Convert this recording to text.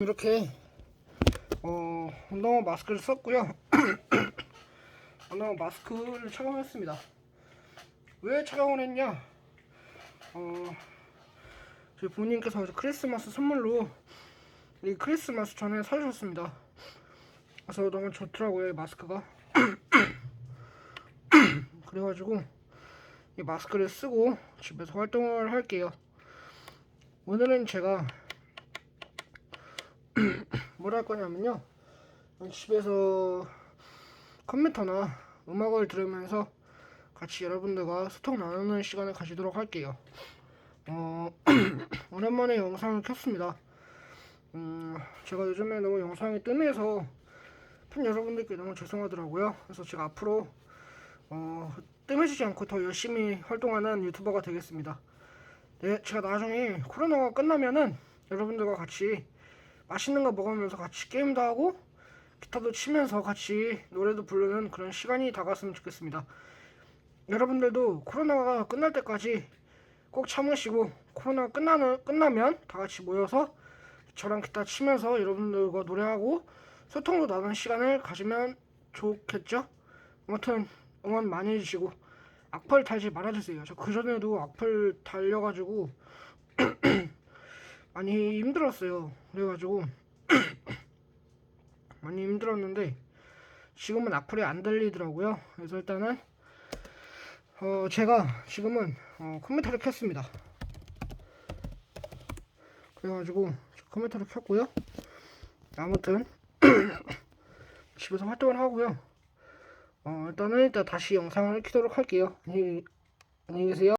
이렇게 어, 운동화 마스크를 썼고요. 운동화 마스크를 착용했습니다. 왜 착용을 했냐? 어, 저희 부모님께서 크리스마스 선물로 이 크리스마스 전에 사주셨습니다. 그래서 너무 좋더라고요, 이 마스크가. 그래가지고 이 마스크를 쓰고 집에서 활동을 할게요. 오늘은 제가 뭘 할 거냐면요. 집에서 컴퓨터나 음악을 들으면서 같이 여러분들과 소통 나누는 시간을 가지도록 할게요. 어, 오랜만에 영상을 켰습니다. 음, 제가 요즘에 너무 영상이 뜸해서 팬 여러분들께 너무 죄송하더라고요. 그래서 제가 앞으로 어, 뜸해지지 않고 더 열심히 활동하는 유튜버가 되겠습니다. 네, 제가 나중에 코로나가 끝나면은 여러분들과 같이 맛있는 거 먹으면서 같이 게임도 하고 기타도 치면서 같이 노래도 부르는 그런 시간이 다가왔으면 좋겠습니다. 여러분들도 코로나가 끝날 때까지 꼭 참으시고 코로나가 끝나는 끝나면 다 같이 모여서 저랑 기타 치면서 여러분들과 노래하고 소통도 나누는 시간을 가지면 좋겠죠? 아무튼 응원 많이 해주시고 악플 달지 말아주세요. 저 그전에도 악플 달려가지고 많이 힘들었어요. 그래가지고 많이 힘들었는데 지금은 악플이 안 들리더라고요. 그래서 일단은 어 제가 지금은 어 컴퓨터를 켰습니다. 그래가지고 컴퓨터를 켰고요. 아무튼 집에서 활동을 하고요. 어 일단은 일단 다시 영상을 켜도록 할게요. 안녕히 계세요.